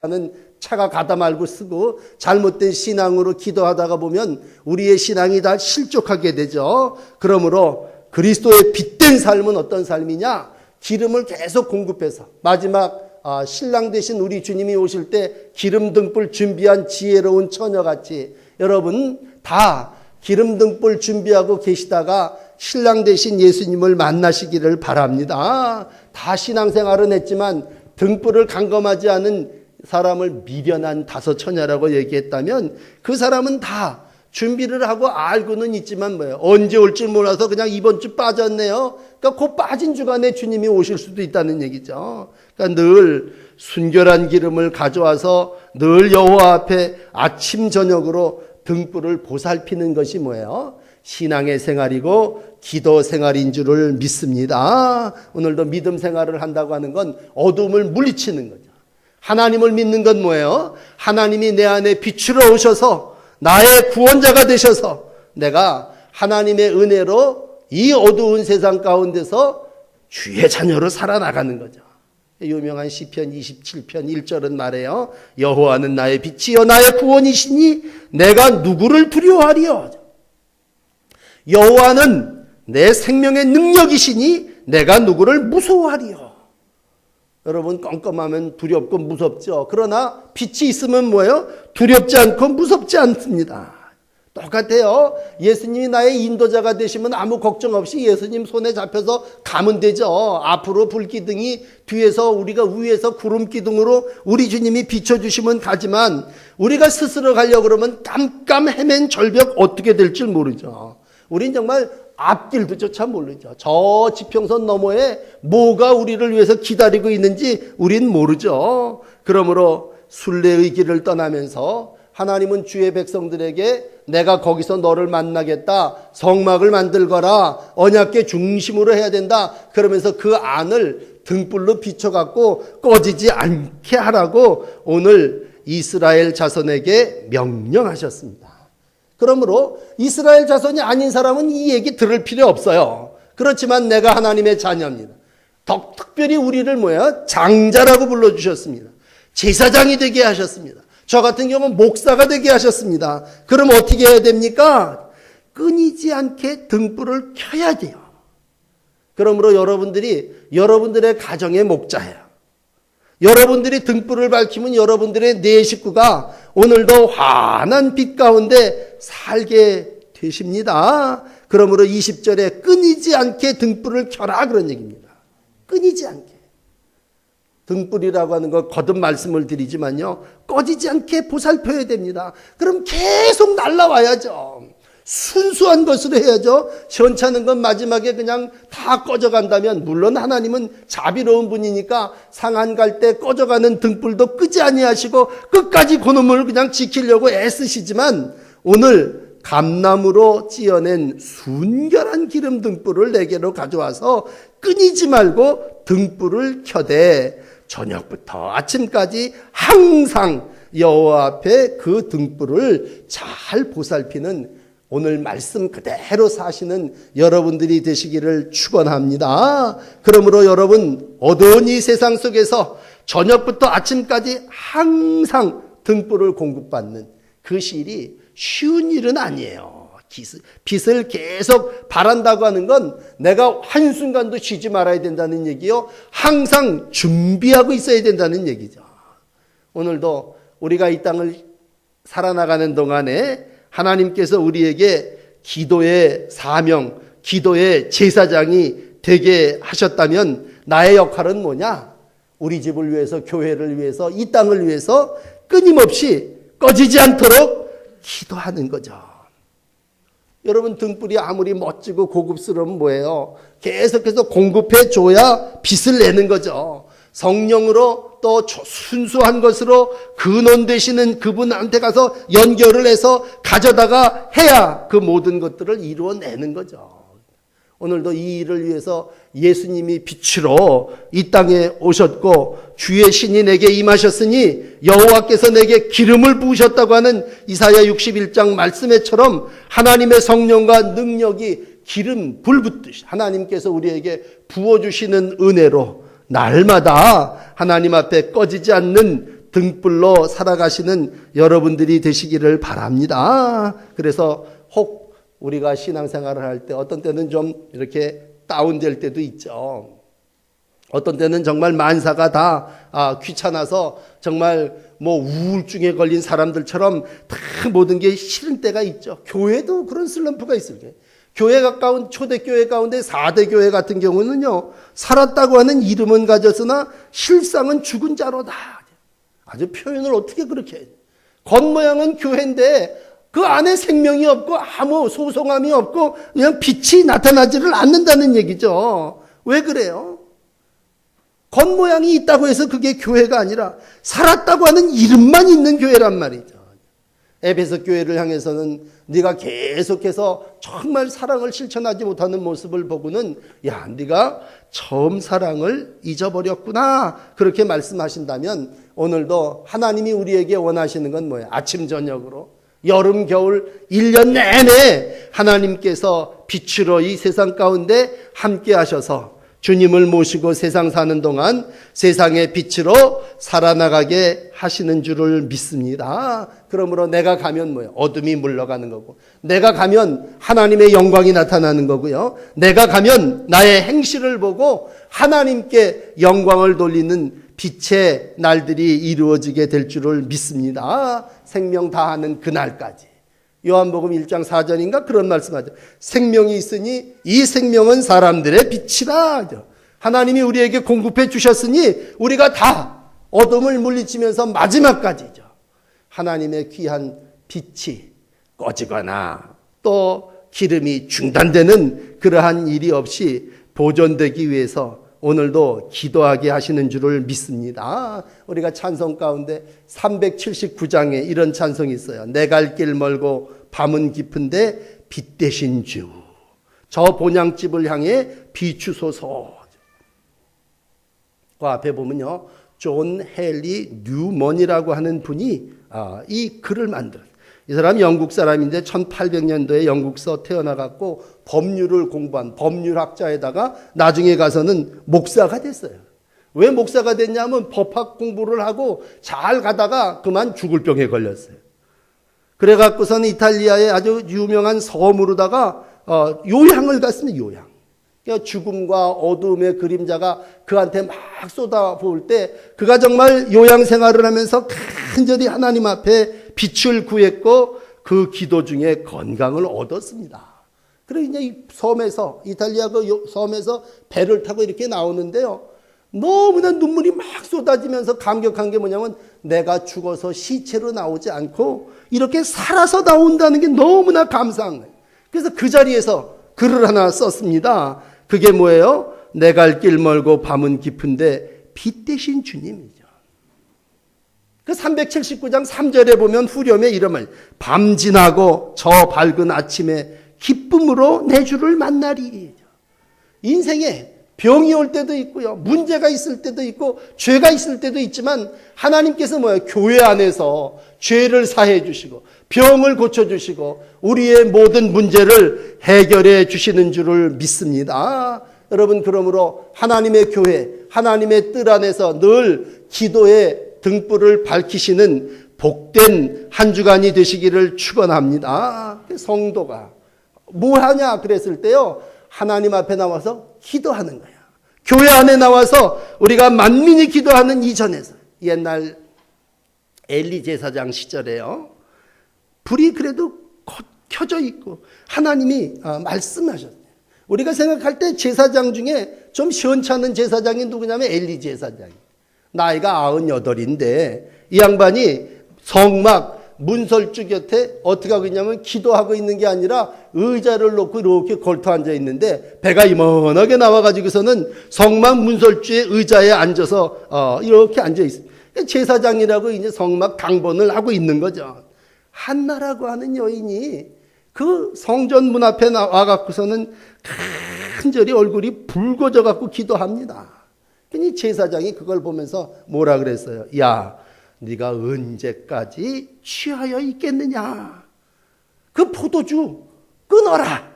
하는 차가 가다 말고 쓰고 잘못된 신앙으로 기도하다가 보면 우리의 신앙이 다 실족하게 되죠. 그러므로 그리스도의 빛된 삶은 어떤 삶이냐? 기름을 계속 공급해서 마지막 아, 신랑 되신 우리 주님이 오실 때 기름 등불 준비한 지혜로운 처녀같이 여러분 다 기름 등불 준비하고 계시다가 신랑 되신 예수님을 만나시기를 바랍니다. 다 신앙생활은 했지만 등불을 감검하지 않은 사람을 미련한 다섯 처녀라고 얘기했다면 그 사람은 다 준비를 하고 알고는 있지만 뭐예요? 언제 올 줄 몰라서 그냥 이번 주 빠졌네요. 그러니까 그 빠진 주간에 주님이 오실 수도 있다는 얘기죠. 그러니까 늘 순결한 기름을 가져와서 늘 여호와 앞에 아침 저녁으로 등불을 보살피는 것이 뭐예요? 신앙의 생활이고 기도 생활인 줄을 믿습니다. 오늘도 믿음 생활을 한다고 하는 건 어둠을 물리치는 거죠. 하나님을 믿는 건 뭐예요? 하나님이 내 안에 빛으로 오셔서 나의 구원자가 되셔서 내가 하나님의 은혜로 이 어두운 세상 가운데서 주의 자녀로 살아나가는 거죠. 유명한 시편 27편 1절은 말해요. 여호와는 나의 빛이요 나의 구원이시니 내가 누구를 두려워하리요. 여호와는 내 생명의 능력이시니 내가 누구를 무서워하리요. 여러분 껌껌하면 두렵고 무섭죠. 그러나 빛이 있으면 뭐예요? 두렵지 않고 무섭지 않습니다. 똑같아요. 예수님이 나의 인도자가 되시면 아무 걱정 없이 예수님 손에 잡혀서 가면 되죠. 앞으로 불기둥이 뒤에서 우리가 위에서 구름기둥으로 우리 주님이 비춰주시면 가지만 우리가 스스로 가려고 그러면 깜깜 헤맨 절벽 어떻게 될줄 모르죠. 우린 정말 앞길도 조차 모르죠. 저 지평선 너머에 뭐가 우리를 위해서 기다리고 있는지 우린 모르죠. 그러므로 순례의 길을 떠나면서 하나님은 주의 백성들에게 내가 거기서 너를 만나겠다. 성막을 만들거라. 언약계 중심으로 해야 된다. 그러면서 그 안을 등불로 비춰갖고 꺼지지 않게 하라고 오늘 이스라엘 자손에게 명령하셨습니다. 그러므로 이스라엘 자손이 아닌 사람은 이 얘기 들을 필요 없어요. 그렇지만 내가 하나님의 자녀입니다. 더 특별히 우리를 뭐야? 장자라고 불러주셨습니다. 제사장이 되게 하셨습니다. 저 같은 경우는 목사가 되게 하셨습니다. 그럼 어떻게 해야 됩니까? 끊이지 않게 등불을 켜야 돼요. 그러므로 여러분들이 여러분들의 가정의 목자예요. 여러분들이 등불을 밝히면 여러분들의 내 식구가 오늘도 환한 빛 가운데 살게 되십니다. 그러므로 20절에 끊이지 않게 등불을 켜라 그런 얘기입니다. 끊이지 않게. 등불이라고 하는 거 거듭 말씀을 드리지만요. 꺼지지 않게 보살펴야 됩니다. 그럼 계속 날라와야죠. 순수한 것으로 해야죠. 시원찮은 건 마지막에 그냥 다 꺼져간다면 물론 하나님은 자비로운 분이니까 상한 갈 때 꺼져가는 등불도 끄지 아니하시고 끝까지 그놈을 그냥 지키려고 애쓰시지만 오늘 감나무로 찌어낸 순결한 기름 등불을 내게로 가져와서 끊이지 말고 등불을 켜대 저녁부터 아침까지 항상 여호와 앞에 그 등불을 잘 보살피는 오늘 말씀 그대로 사시는 여러분들이 되시기를 축원합니다. 그러므로 여러분 어두운 이 세상 속에서 저녁부터 아침까지 항상 등불을 공급받는 그 일이 쉬운 일은 아니에요. 빛을 계속 바란다고 하는 건 내가 한순간도 쉬지 말아야 된다는 얘기요. 항상 준비하고 있어야 된다는 얘기죠. 오늘도 우리가 이 땅을 살아나가는 동안에 하나님께서 우리에게 기도의 사명, 기도의 제사장이 되게 하셨다면 나의 역할은 뭐냐? 우리 집을 위해서, 교회를 위해서, 이 땅을 위해서 끊임없이 꺼지지 않도록 기도하는 거죠. 여러분 등불이 아무리 멋지고 고급스러우면 뭐예요? 계속해서 공급해 줘야 빛을 내는 거죠. 성령으로 또 순수한 것으로 근원 되시는 그분한테 가서 연결을 해서 가져다가 해야 그 모든 것들을 이루어내는 거죠. 오늘도 이 일을 위해서 예수님이 빛으로 이 땅에 오셨고 주의 신이 내게 임하셨으니 여호와께서 내게 기름을 부으셨다고 하는 이사야 61장 말씀에처럼 하나님의 성령과 능력이 기름 불 붙듯이 하나님께서 우리에게 부어 주시는 은혜로 날마다 하나님 앞에 꺼지지 않는 등불로 살아가시는 여러분들이 되시기를 바랍니다. 그래서 혹 우리가 신앙생활을 할 때 어떤 때는 좀 이렇게 다운될 때도 있죠. 어떤 때는 정말 만사가 다 아, 귀찮아서 정말 뭐 우울증에 걸린 사람들처럼 다 모든 게 싫은 때가 있죠. 교회도 그런 슬럼프가 있을 거예요. 교회 가까운 초대교회 가운데 4대 교회 같은 경우는요, 살았다고 하는 이름은 가졌으나 실상은 죽은 자로다. 아주 표현을 어떻게 그렇게 해. 겉모양은 교회인데 그 안에 생명이 없고 아무 소송함이 없고 그냥 빛이 나타나지를 않는다는 얘기죠. 왜 그래요? 겉모양이 있다고 해서 그게 교회가 아니라 살았다고 하는 이름만 있는 교회란 말이죠. 에베소 교회를 향해서는 네가 계속해서 정말 사랑을 실천하지 못하는 모습을 보고는 야, 네가 처음 사랑을 잊어버렸구나. 그렇게 말씀하신다면 오늘도 하나님이 우리에게 원하시는 건 뭐예요? 아침 저녁으로 여름 겨울 1년 내내 하나님께서 빛으로 이 세상 가운데 함께 하셔서 주님을 모시고 세상 사는 동안 세상의 빛으로 살아나가게 하시는 줄을 믿습니다. 그러므로 내가 가면 뭐예요? 어둠이 물러가는 거고, 내가 가면 하나님의 영광이 나타나는 거고요. 내가 가면 나의 행실을 보고 하나님께 영광을 돌리는 빛의 날들이 이루어지게 될 줄을 믿습니다. 생명 다하는 그날까지. 요한복음 1장 4절인가 그런 말씀하죠. 생명이 있으니 이 생명은 사람들의 빛이다. 하나님이 우리에게 공급해 주셨으니 우리가 다 어둠을 물리치면서 마지막까지죠. 하나님의 귀한 빛이 꺼지거나 또 기름이 중단되는 그러한 일이 없이 보존되기 위해서 오늘도 기도하게 하시는 줄을 믿습니다. 우리가 찬송 가운데 379장에 이런 찬송이 있어요. 내 갈 길 멀고 밤은 깊은데 빛 대신 주. 저 본향집을 향해 비추소서. 그 앞에 보면요. 존 헨리 뉴먼이라고 하는 분이 아, 이 글을 만들었어요. 이 사람 영국 사람인데 1800년도에 영국서 태어나갖고 법률을 공부한 법률학자에다가 나중에 가서는 목사가 됐어요. 왜 목사가 됐냐면 법학 공부를 하고 잘 가다가 그만 죽을 병에 걸렸어요. 그래갖고서는 이탈리아의 아주 유명한 섬으로다가 어, 요양을 갔습니다. 요양. 그러니까 죽음과 어둠의 그림자가 그한테 막 쏟아부을 때 그가 정말 요양 생활을 하면서 간절히 하나님 앞에 빛을 구했고 그 기도 중에 건강을 얻었습니다. 그리고 이제 이 섬에서 이탈리아 그 요- 섬에서 배를 타고 이렇게 나오는데요. 너무나 눈물이 막 쏟아지면서 감격한 게 뭐냐면 내가 죽어서 시체로 나오지 않고 이렇게 살아서 나온다는 게 너무나 감사한 거예요. 그래서 그 자리에서 글을 하나 썼습니다. 그게 뭐예요? 내 갈 길 멀고 밤은 깊은데 빛 대신 주님이죠. 그 379장 3절에 보면 후렴에 이름을 밤 지나고 저 밝은 아침에 기쁨으로 내 주를 만나리. 인생에 병이 올 때도 있고요. 문제가 있을 때도 있고 죄가 있을 때도 있지만 하나님께서 뭐예요? 교회 안에서 죄를 사해 주시고 병을 고쳐 주시고 우리의 모든 문제를 해결해 주시는 줄을 믿습니다. 여러분 그러므로 하나님의 교회, 하나님의 뜰 안에서 늘 기도의 등불을 밝히시는 복된 한 주간이 되시기를 축원합니다. 성도가 뭐 하냐 그랬을 때요. 하나님 앞에 나와서 기도하는 거야. 교회 안에 나와서 우리가 만민이 기도하는 이전에서 옛날 엘리 제사장 시절에요. 불이 그래도 거- 켜져 있고 하나님이 아, 말씀하셨어요. 우리가 생각할 때 제사장 중에 좀 시원찮은 제사장이 누구냐면 엘리 제사장. 나이가 98인데 이 양반이 성막 문설주 곁에 어떻게 하고 있냐면 기도하고 있는 게 아니라 의자를 놓고 이렇게 걸터 앉아 있는데 배가 이만하게 나와가지고서는 성막 문설주의 의자에 앉아서 어, 이렇게 앉아 있어요. 제사장이라고 이제 성막 강번을 하고 있는 거죠. 한나라고 하는 여인이 그 성전 문 앞에 나와갖고서는 간절히 얼굴이 붉어져 갖고 기도합니다. 그니 제사장이 그걸 보면서 뭐라 그랬어요? 야, 네가 언제까지 취하여 있겠느냐? 그 포도주 끊어라.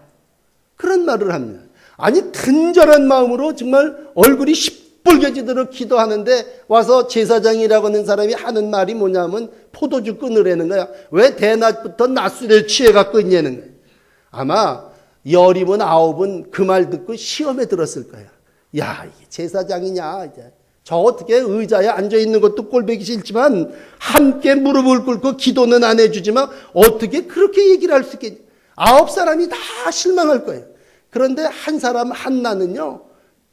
그런 말을 합니다. 아니 간절한 마음으로 정말 얼굴이 시뻘개지도록 기도하는데 와서 제사장이라고 하는 사람이 하는 말이 뭐냐면 포도주 끊으라는 거야. 왜 대낮부터 낮술에 취해갖고 있냐는 거야. 아마 열이면 아홉은 그 말 듣고 시험에 들었을 거야. 야, 이게 제사장이냐, 이제. 저 어떻게 의자에 앉아 있는 것도 꼴보기 싫지만 함께 무릎을 꿇고 기도는 안 해주지만 어떻게 그렇게 얘기를 할 수 있겠냐. 아홉 사람이 다 실망할 거예요. 그런데 한 사람 한나는요,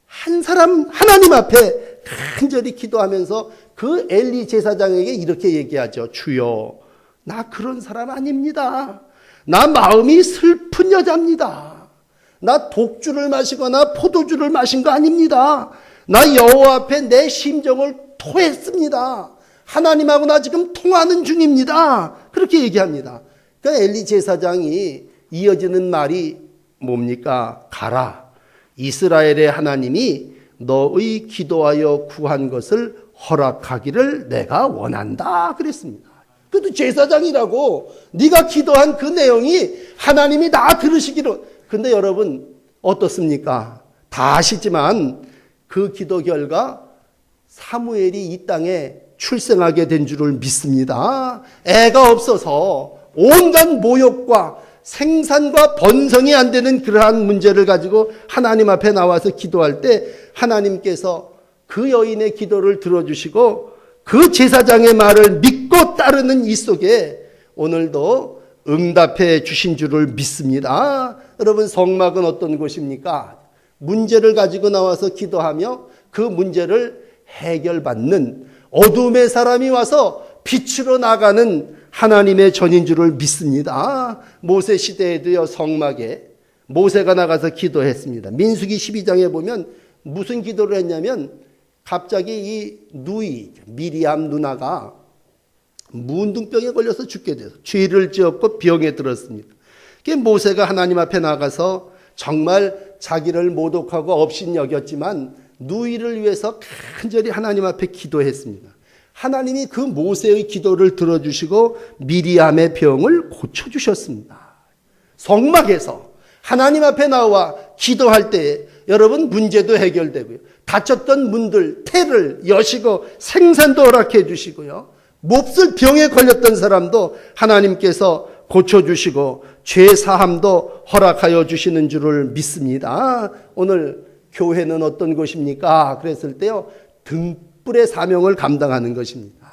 한 사람 하나님 앞에 간절히 기도하면서 그 엘리 제사장에게 이렇게 얘기하죠. 주여, 나 그런 사람 아닙니다. 나 마음이 슬픈 여자입니다. 나 독주를 마시거나 포도주를 마신 거 아닙니다. 나 여호와 앞에 내 심정을 토했습니다. 하나님하고 나 지금 통하는 중입니다. 그렇게 얘기합니다. 그러니까 엘리 제사장이 이어지는 말이 뭡니까? 가라. 이스라엘의 하나님이 너의 기도하여 구한 것을 허락하기를 내가 원한다. 그랬습니다. 그래도 제사장이라고 네가 기도한 그 내용이 하나님이 다 들으시기로. 근데 여러분 어떻습니까? 다 아시지만 그 기도 결과 사무엘이 이 땅에 출생하게 된 줄을 믿습니다. 애가 없어서 온갖 모욕과 생산과 번성이 안 되는 그러한 문제를 가지고 하나님 앞에 나와서 기도할 때 하나님께서 그 여인의 기도를 들어주시고 그 제사장의 말을 믿고 따르는 이 속에 오늘도 응답해 주신 줄을 믿습니다. 여러분 성막은 어떤 곳입니까? 문제를 가지고 나와서 기도하며 그 문제를 해결받는 어둠의 사람이 와서 빛으로 나가는 하나님의 전인 줄을 믿습니다. 모세 시대에도요 성막에 모세가 나가서 기도했습니다. 민수기 12장에 보면 무슨 기도를 했냐면 갑자기 이 누이 미리암 누나가 문둥병에 걸려서 죽게 돼서 죄를 지었고 병에 들었습니다. 그 모세가 하나님 앞에 나가서 정말 자기를 모독하고 업신 여겼지만 누이를 위해서 간절히 하나님 앞에 기도했습니다. 하나님이 그 모세의 기도를 들어주시고 미리암의 병을 고쳐주셨습니다. 성막에서 하나님 앞에 나와 기도할 때에 여러분 문제도 해결되고요. 다쳤던 문들, 태를 여시고 생산도 허락해 주시고요. 몹쓸 병에 걸렸던 사람도 하나님께서 고쳐주시고 죄 사함도 허락하여 주시는 줄을 믿습니다. 오늘 교회는 어떤 곳입니까? 그랬을 때요. 등불의 사명을 감당하는 것입니다.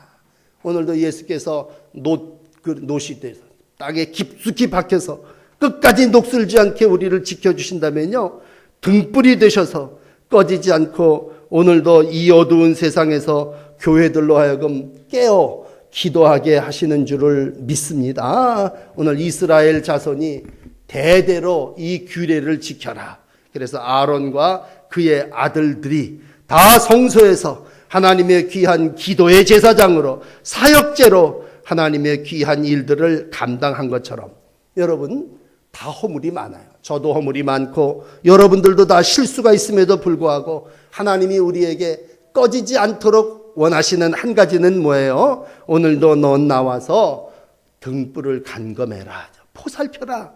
오늘도 예수께서 노, 그 노시 돼서 땅에 깊숙이 박혀서 끝까지 녹슬지 않게 우리를 지켜주신다면요. 등불이 되셔서 꺼지지 않고 오늘도 이 어두운 세상에서 교회들로 하여금 깨어 기도하게 하시는 줄을 믿습니다. 오늘 이스라엘 자손이 대대로 이 규례를 지켜라. 그래서 아론과 그의 아들들이 다 성소에서 하나님의 귀한 기도의 제사장으로 사역제로 하나님의 귀한 일들을 감당한 것처럼 여러분 다 허물이 많아요. 저도 허물이 많고 여러분들도 다 실수가 있음에도 불구하고 하나님이 우리에게 꺼지지 않도록 원하시는 한 가지는 뭐예요? 오늘도 넌 나와서 등불을 간검해라. 포살펴라.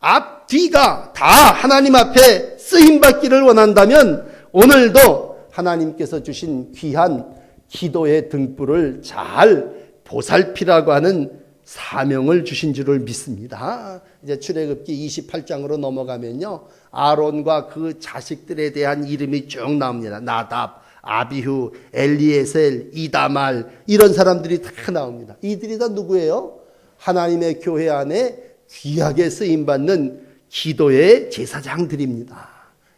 앞, 뒤가 다 하나님 앞에 쓰임받기를 원한다면 오늘도 하나님께서 주신 귀한 기도의 등불을 잘 보살피라고 하는 사명을 주신 줄을 믿습니다. 이제 출애굽기 28장으로 넘어가면요. 아론과 그 자식들에 대한 이름이 쭉 나옵니다. 나답, 아비후, 엘리에셀, 이다말 이런 사람들이 다 나옵니다. 이들이 다 누구예요? 하나님의 교회 안에 귀하게 쓰임 받는 기도의 제사장들입니다.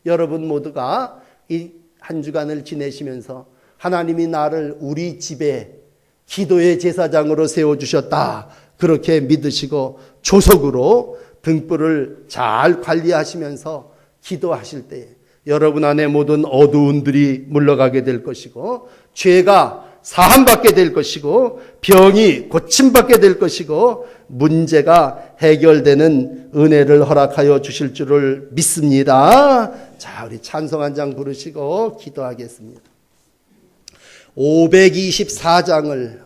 여러분 모두가 이 한 주간을 지내시면서 하나님이 나를 우리 집에 기도의 제사장으로 세워 주셨다. 그렇게 믿으시고 조석으로 등불을 잘 관리하시면서 기도하실 때 여러분 안에 모든 어두운들이 물러가게 될 것이고 죄가 사함받게 될 것이고 병이 고침받게 될 것이고 문제가 해결되는 은혜를 허락하여 주실 줄을 믿습니다. 자, 우리 찬송 한 장 부르시고 기도하겠습니다. 524장을